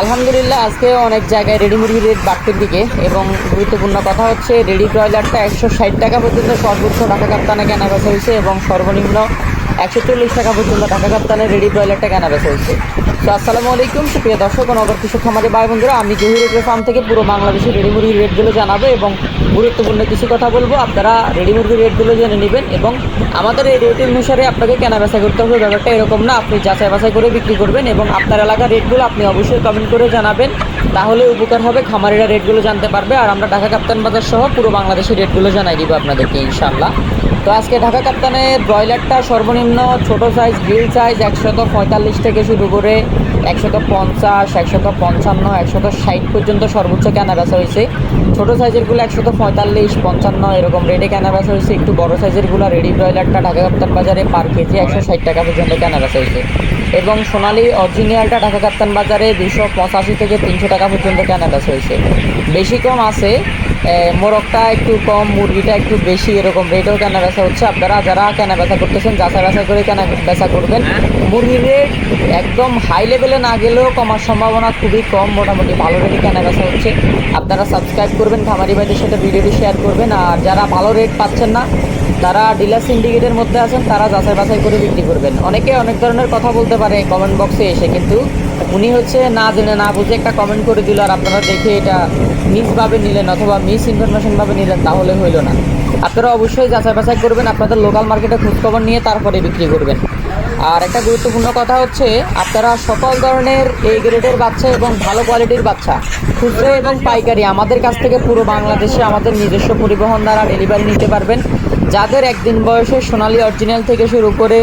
আলহামদুলিল্লাহ, আজকে অনেক জায়গায় রেডি মুরগির রেট বাড়তির দিকে এবং গুরুত্বপূর্ণ কথা হচ্ছে রেডি ব্রয়লারটা একশো ষাট টাকা পর্যন্ত সর্বোচ্চ টাকা কাপ্তানে কেনা বেচা হয়েছে এবং সর্বনিম্ন একশো চল্লিশ টাকা পর্যন্ত টাকা কাপ্তানে রেডি ব্রয়লারটা কেনা বেচা হয়েছে। তো আসসালামু আলাইকুম, সুপ্রিয় দর্শক নগর কৃষক আমাদের ভাই বন্ধুরা আমি জহির ফার্ম থেকে পুরো বাংলাদেশের রেডি মুরগির রেটগুলো জানাব এবং গুরুত্বপূর্ণ কিছু কথা বলব। আপনারা রেডি মুরগির রেটগুলো জেনে নেবেন এবং আমাদের এই রেট অনুসারে আপনাকে কেনা বেচা করতে হবে। ব্যাপারটা এরকম না, আপনি যাচাই বাছাই করে বিক্রি করবেন এবং আপনার এলাকার রেটগুলো আপনি অবশ্যই কমেন্ট করে জানাবেন। তাহলে উপকার হবে, খামারিরা রেটগুলো জানতে পারবে আর আমরা ঢাকা কাপ্তান বাজার সহ পুরো বাংলাদেশের রেটগুলো জানাই দিব আপনাদেরকে ইনশাল্লাহ তো আজকে ঢাকা কাপ্তানের ব্রয়লারটা সর্বনিম্ন ছোট সাইজ গ্রিল সাইজ একশত পঁয়তাল্লিশ থেকে শুরু করে একশত পঞ্চাশ, একশত পঞ্চান্ন, একশত ষাট পর্যন্ত সর্বোচ্চ কেনা বেচা হয়েছে। ছোটো সাইজেরগুলো একশত পঁয়তাল্লিশ পঞ্চান্ন এরকম রেটে কেনা বেচা হয়েছে। একটু বড় সাইজেরগুলো রেডি ব্রয়লারটা ঢাকা কাপ্তান বাজারে পার কেজি একশো ষাট টাকা পর্যন্ত কেনা বেচা হয়েছে। এবং সোনালি অরিজিনালটা ঢাকা কাপ্তান বাজারে দুশো পঁচাশি থেকে তিনশো টাকা পর্যন্ত কেনা বেচা হয়েছে। বেশি কম আছে মোরগটা একটু কম মুরগিটা একটু বেশি এরকম রেটেও কেনা বেচা হচ্ছে। আপনারা যারা কেনা বেচা করতেছেন যাচাই বাছাই করে কেনা বেচা করবেন। মুরগির রেট একদম হাই লেভেলে না গেলেও কমার সম্ভাবনা খুবই কম। মোটামুটি ভালো রেটে কেনা বেচা হচ্ছে। আপনারা সাবস্ক্রাইব করবেন খামারি ভাইদের সাথে ভিডিওটি শেয়ার করবেন। আর যারা ভালো রেট পাচ্ছেন না তারা ডিলার সিন্ডিকেটের মধ্যে আছেন তারা যাচাই বাছাই করে বিক্রি করবেন। অনেকে অনেক ধরনের কথা বলতে পারে কমেন্ট বক্সে এসে। কিন্তু উনি হচ্ছে না জেনে, না বুঝে একটা কমেন্ট করে দিল আর আপনারা দেখে এটা মিসভাবে নিলেন অথবা মিস ইনফরমেশনভাবে নিলেন, তাহলে হইল না। আপনারা অবশ্যই যাচাই বাছাই করবেন, আপনাদের লোকাল মার্কেটে খোঁজখবর নিয়ে তারপরে বিক্রি করবেন। আর একটা গুরুত্বপূর্ণ কথা হচ্ছে, আপনারা সকল ধরনের এই গ্রেডের বাচ্চা এবং ভালো কোয়ালিটির বাচ্চা খুচরো এবং পাইকারি আমাদের কাছ থেকে পুরো বাংলাদেশে আমাদের নিজস্ব পরিবহন দ্বারা ডেলিভারি নিতে পারবেন। যাদের একদিন বয়সে সোনালি অরিজিনাল থেকে শুরু করে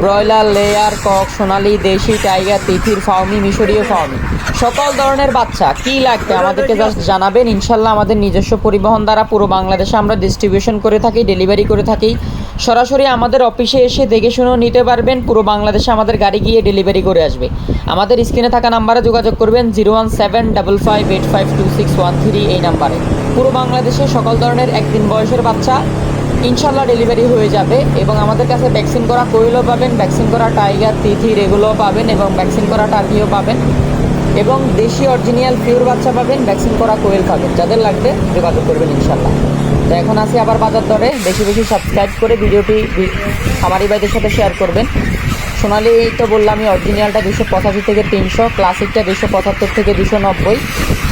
ব্রয়লার, লেয়ার, কক, সোনালি, দেশি, টাইগার, তিথির ফাউমি মিশরীয় ফাউমি সকল ধরনের বাচ্চা, কী লাগবে আমাদেরকে জাস্ট জানাবেন। ইনশাল্লাহ আমাদের নিজস্ব পরিবহন দ্বারা পুরো বাংলাদেশে আমরা ডিস্ট্রিবিউশন করে থাকি ডেলিভারি করে থাকি। সরাসরি আমাদের অফিসে এসে দেখে শুনেও নিতে পারবেন, পুরো বাংলাদেশে আমাদের গাড়ি গিয়ে ডেলিভারি করে আসবে। আমাদের স্ক্রিনে থাকা নাম্বারে যোগাযোগ করবেন zero one seven double five eight five two six one three এই নাম্বারে পুরো বাংলাদেশে সকল ধরনের একদিন বয়সের বাচ্চা ইনশাল্লাহ ডেলিভারি হয়ে যাবে এবং আমাদের কাছে ভ্যাকসিন করা কোয়েলও পাবেন, ভ্যাকসিন করা টাইগার তিথির এগুলোও পাবেন এবং ভ্যাকসিন করা টার্কিও পাবেন এবং দেশি অরিজিনাল পিওর বাচ্চা পাবেন, ভ্যাকসিন করা কোয়েল খাবেন। যাদের লাগবে যোগাযোগ করবেন ইনশাল্লাহ তো এখন আসি আবার বাজার দরে। বেশি বেশি সাবস্ক্রাইব করে ভিডিওটি আমারই ভাইদের সাথে শেয়ার করবেন। সোনালি তো বললাম আমি অরিজিনালটা দুশো পঁচাশি থেকে তিনশো ক্লাসিকটা দুশো পঁচাত্তর থেকে দুশো নব্বই।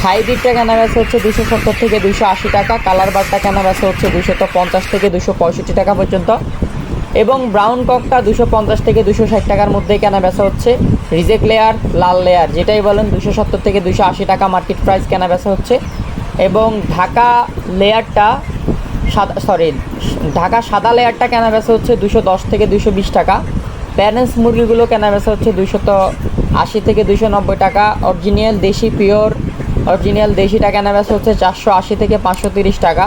হাইব্রিডটা কেনা বেচা হচ্ছে দুশো সত্তর থেকে দুশো আশি টাকা কালার বারটা কেনা বেচা হচ্ছে দুশো তো পঞ্চাশ থেকে দুশো পঁয়ষট্টি টাকা পর্যন্ত। এবং ব্রাউন ককটা দুশো পঞ্চাশ থেকে দুশো ষাট টাকার মধ্যে কেনা বেচা হচ্ছে? রিজেক্ট লেয়ার লাল লেয়ার যেটাই বলেন দুশো সত্তর থেকে দুশো আশি টাকা মার্কেট প্রাইস কেনা বেচা হচ্ছে? এবং ঢাকা লেয়ারটা সাদা সরি ঢাকা সাদা লেয়ারটা কেনা বেচা হচ্ছে? দুশো দশ থেকে দুশো বিশ টাকা। প্যারেন্টস মুরগিগুলো কেনা বেচা হচ্ছে দুশত আশি থেকে দুশো নব্বই টাকা। অরিজিনাল দেশি পিওর অরিজিনাল দেশিটা কেনা বেচা হচ্ছে চারশো আশি থেকে পাঁচশো তিরিশ টাকা।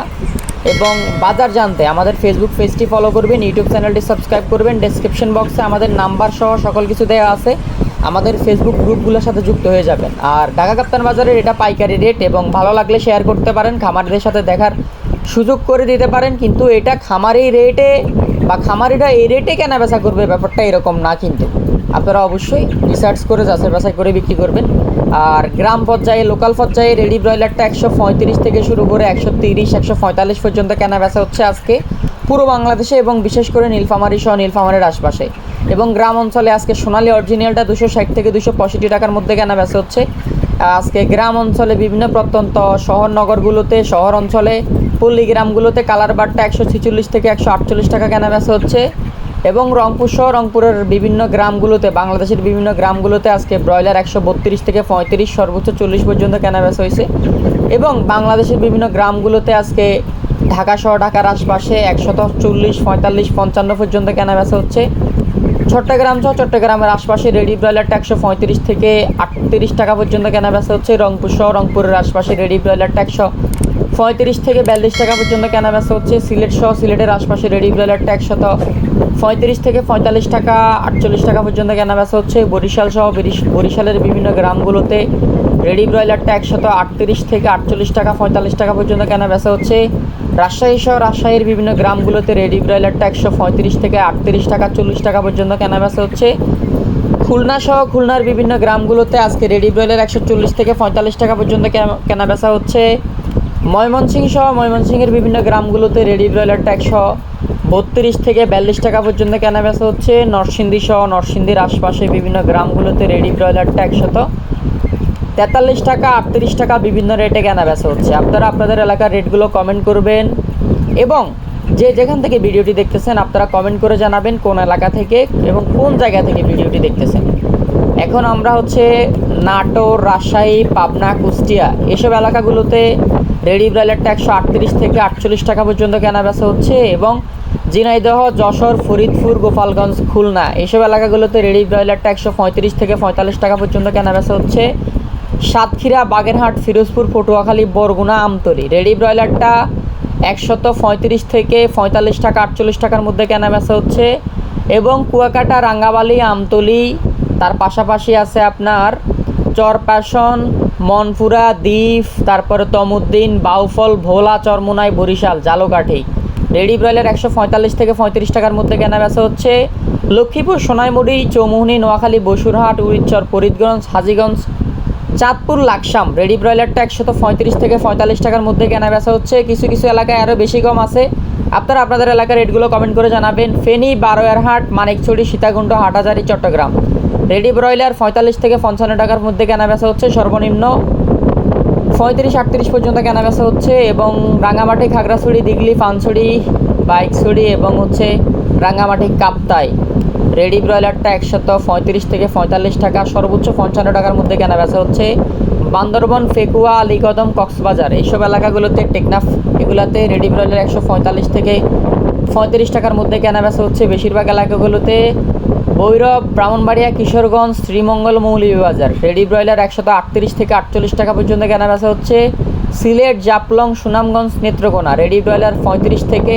এবং বাজার জানতে আমাদের ফেসবুক পেজটি ফলো করবেন ইউটিউব চ্যানেলটি সাবস্ক্রাইব করবেন ডেসক্রিপশন বক্সে আমাদের নাম্বার সহ সকল কিছু দেওয়া আছে। আমাদের ফেসবুক গ্রুপগুলোর সাথে যুক্ত হয়ে যাবেন। আর ঢাকা কাপ্তান বাজারের এটা পাইকারি রেট এবং ভালো লাগলে শেয়ার করতে পারেন, খামারদের সাথে দেখার সুযোগ করে দিতে পারেন। কিন্তু এটা খামারি রেটে বা খামারিরা এই রেটে কেনা বেচা করবে, ব্যাপারটা এরকম না কিন্তু। আপনারা অবশ্যই রিসার্চ করে, যাচাই বাছাই করে বিক্রি করবেন। আর গ্রাম পর্যায়ে লোকাল পর্যায়ে রেডি ব্রয়লারটা একশো পঁয়ত্রিশ থেকে শুরু করে একশো তিরিশ, একশো পঁয়তাল্লিশ পর্যন্ত কেনা বেচা হচ্ছে আজকে পুরো বাংলাদেশে এবং বিশেষ করে নীলফামারী সহ নীলফামারের আশপাশে। এবং গ্রাম অঞ্চলে আজকে সোনালী অরিজিনালটা দুশো ষাট থেকে দুশো পঁয়ষট্টি টাকার মধ্যে কেনা বেচা হচ্ছে। আজকে গ্রাম অঞ্চলে বিভিন্ন প্রত্যন্ত শহর, নগরগুলোতে, শহর অঞ্চলে পল্লী গ্রামগুলোতে কালার বারটা একশো ছিচল্লিশ থেকে একশো আটচল্লিশ টাকা কেনা বেচা হচ্ছে। এবং রংপুর সহ রংপুরের বিভিন্ন গ্রামগুলোতে, বাংলাদেশের বিভিন্ন গ্রামগুলোতে আজকে ব্রয়লার একশো বত্রিশ থেকে পঁয়ত্রিশ, সর্বোচ্চ চল্লিশ পর্যন্ত কেনা বেচা হয়েছে। এবং বাংলাদেশের বিভিন্ন গ্রামগুলোতে আজকে ঢাকা সহ ঢাকার আশপাশে একশত চল্লিশ, পঁয়তাল্লিশ, পঞ্চান্ন পর্যন্ত কেনা বেচা হচ্ছে। চট্টগ্রাম সহ চট্টগ্রামের আশপাশে রেডি ব্রয়লারটা একশো পঁয়ত্রিশ থেকে আটত্রিশ টাকা পর্যন্ত কেনা বেচা হচ্ছে। রংপুর সহ রংপুরের আশপাশে রেডি ব্রয়লারটা একশো পঁয়ত্রিশ থেকে বিয়াল্লিশ টাকা পর্যন্ত কেনা বেচা হচ্ছে সিলেট সহ সিলেটের আশপাশে রেডি ব্রয়লারটা একশত পঁয়ত্রিশ থেকে পঁয়তাল্লিশ টাকা, আটচল্লিশ টাকা পর্যন্ত কেনা বেচা হচ্ছে বরিশাল সহ বরিশালের বিভিন্ন গ্রামগুলোতে। রেডি ব্রয়লারটা একশত আটত্রিশ থেকে আটচল্লিশ টাকা, পঁয়তাল্লিশ টাকা পর্যন্ত কেনা বেচা হচ্ছে। রাজশাহী সহ রাজশাহীর বিভিন্ন গ্রামগুলোতে রেডি ব্রয়লারটা একশো পঁয়ত্রিশ থেকে আটত্রিশ টাকা, চল্লিশ টাকা পর্যন্ত কেনা বেচা হচ্ছে। খুলনা সহ খুলনার বিভিন্ন গ্রামগুলোতে আজকে রেডি ব্রয়লার একশো চল্লিশ থেকে পঁয়তাল্লিশ টাকা পর্যন্ত কেনা- কেনা বেচা হচ্ছে। ময়মনসিংহ সহ ময়মনসিংহের বিভিন্ন গ্রামগুলোতে রেডি ব্রয়লারটা একশো বত্রিশ থেকে বিয়াল্লিশ টাকা পর্যন্ত কেনা বেচা হচ্ছে। নরসিংদী সহ নরসিংদীর আশপাশে বিভিন্ন গ্রামগুলোতে রেডি ব্রয়লারটা একশত তেতাল্লিশ টাকা, আটত্রিশ টাকা বিভিন্ন রেটে কেনা বেচা হচ্ছে। আপনারা আপনাদের এলাকার রেটগুলো কমেন্ট করবেন এবং যে যেখান থেকে ভিডিওটি দেখতেছেন, আপনারা কমেন্ট করে জানাবেন কোন এলাকা থেকে এবং কোন জায়গা থেকে ভিডিওটি দেখতেছেন। এখন আমরা হচ্ছে নাটোর, রাজশাহী, পাবনা, কুষ্টিয়া এসব এলাকাগুলোতে রেডি ব্রয়লারটা একশো আটত্রিশ থেকে আটচল্লিশ টাকা পর্যন্ত কেনা বেচা হচ্ছে এবং ঝিনাইদহ, যশোর, ফরিদপুর, গোপালগঞ্জ, খুলনা এসব এলাকাগুলোতে রেডি ব্রয়লারটা একশো পঁয়ত্রিশ থেকে পঁয়তাল্লিশ টাকা পর্যন্ত কেনা বেচা হচ্ছে। সাতক্ষীরা, বাগেরহাট, ফিরোজপুর, পটুয়াখালী, বরগুনা, আমতলি রেডি ব্রয়লারটা একশত পঁয়ত্রিশ থেকে পঁয়তাল্লিশ টাকা আটচল্লিশ টাকার মধ্যে কেনা বেচা হচ্ছে এবং কুয়াকাটা রাঙ্গাবালি আমতলি তার পাশাপাশি আছে আপনার চরপ্যাশন মনপুরা দ্বীপ, তারপরে তমুদ্দিন, বাউফল, ভোলা, চরমুনাই, বরিশাল, জালোকাঠি। রেডি ব্রয়লার একশো পঁয়তাল্লিশ থেকে পঁয়ত্রিশ টাকার মধ্যে কেনা বেচা হচ্ছে। লক্ষ্মীপুর, সোনাইমুড়ি, চৌমুহনী, নোয়াখালী, বসুরহাট উড়িচ্চর ফরিদগঞ্জ, হাজিগঞ্জ, চাঁদপুর, লাকসাম। রেডি ব্রয়লারটা একশত পঁয়ত্রিশ থেকে পঁয়তাল্লিশ টাকার মধ্যে কেনা বেচা হচ্ছে। কিছু কিছু এলাকায় আরও বেশি কম আছে। আপনারা আপনাদের এলাকার রেটগুলো কমেন্ট করে জানাবেন। ফেনী, বারোয়ারহাট মানিকছড়ি সীতাকুণ্ড হাটাজারি চট্টগ্রাম। রেডি ব্রয়লার পঁয়তাল্লিশ থেকে পঞ্চান্ন টাকার মধ্যে কেনা বেচা হচ্ছে সর্বনিম্ন পঁয়ত্রিশ আটত্রিশ পর্যন্ত কেনা বেচা হচ্ছে এবং রাঙামাটি, খাগড়াছড়ি দিগলি পানছড়ি, বাইকছড়ি এবং হচ্ছে রাঙামাটি, কাপ্তাই। রেডি ব্রয়লারটা একশত পঁয়ত্রিশ থেকে পঁয়তাল্লিশ টাকা, সর্বোচ্চ পঞ্চান্ন টাকার মধ্যে কেনা বেচা হচ্ছে বান্দরবন, ফেকুয়া, আলীকদম, কক্সবাজার। এইসব এলাকাগুলোতে টেকনাফ, এগুলাতে রেডি ব্রয়লার একশো পঁয়তাল্লিশ থেকে পঁয়ত্রিশ টাকার মধ্যে কেনা বেচা হচ্ছে। বেশিরভাগ এলাকাগুলোতে ভৈরব, ব্রাহ্মণবাড়িয়া, কিশোরগঞ্জ, শ্রীমঙ্গল, মৌলভীবাজার। রেডি ব্রয়লার একশত আটত্রিশ থেকে আটচল্লিশ টাকা পর্যন্ত কেনা বেচা হচ্ছে সিলেট, জাপলং, সুনামগঞ্জ, নেত্রকোনা। রেডি ব্রয়লার পঁয়ত্রিশ থেকে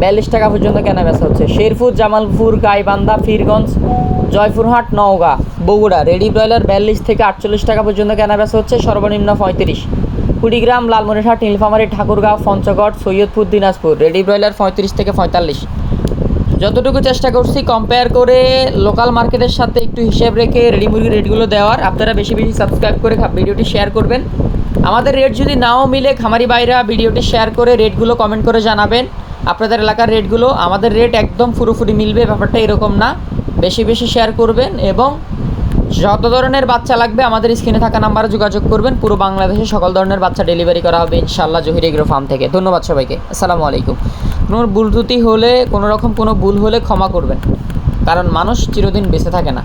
বিয়াল্লিশ টাকা পর্যন্ত কেনা বেচা হচ্ছে। শেরপুর, জামালপুর, গাইবান্ধা, ফিরগঞ্জ, জয়পুরহাট, নওগাঁ, বগুড়া। রেডি ব্রয়লার বিয়াল্লিশ থেকে আটচল্লিশ টাকা পর্যন্ত কেনা বেচা হচ্ছে সর্বনিম্ন পঁয়ত্রিশ। কুড়িগ্রাম, লালমনিরহাট, নীলফামারী, ঠাকুরগাঁও, পঞ্চগড়, সৈয়দপুর, দিনাজপুর। রেডি ব্রয়লার পঁয়ত্রিশ থেকে পঁয়তাল্লিশ। যতটুকু চেষ্টা করছি কম্পেয়ার করে লোকাল মার্কেটের সাথে একটু হিসেব রেখে রেডি মুরগির রেটগুলো দেওয়ার। আপনারা বেশি বেশি সাবস্ক্রাইব করে ভিডিওটি শেয়ার করবেন। আমাদের রেট যদি নাও মিলে, খামারি বাইরা ভিডিওটি শেয়ার করে রেটগুলো কমেন্ট করে জানাবেন। আপনাদের এলাকার রেটগুলো আমাদের রেট একদম পুরোপুরি মিলবে, ব্যাপারটা এরকম না। বেশি বেশি শেয়ার করবেন এবং যত ধরনের বাচ্চা লাগবে, আমাদের স্ক্রিনে থাকা নাম্বারে যোগাযোগ করবেন। পুরো বাংলাদেশে সকল ধরনের বাচ্চা ডেলিভারি করা হবে ইনশাল্লাহ জহির এগ্রো ফার্ম থেকে। ধন্যবাদ সবাইকে। আসসালামু আলাইকুম। কোনো ভুল ত্রুটি হলে, কোনো রকম কোনো ভুল হলে ক্ষমা করবেন। কারণ মানুষ চিরদিন বেঁচে থাকে না।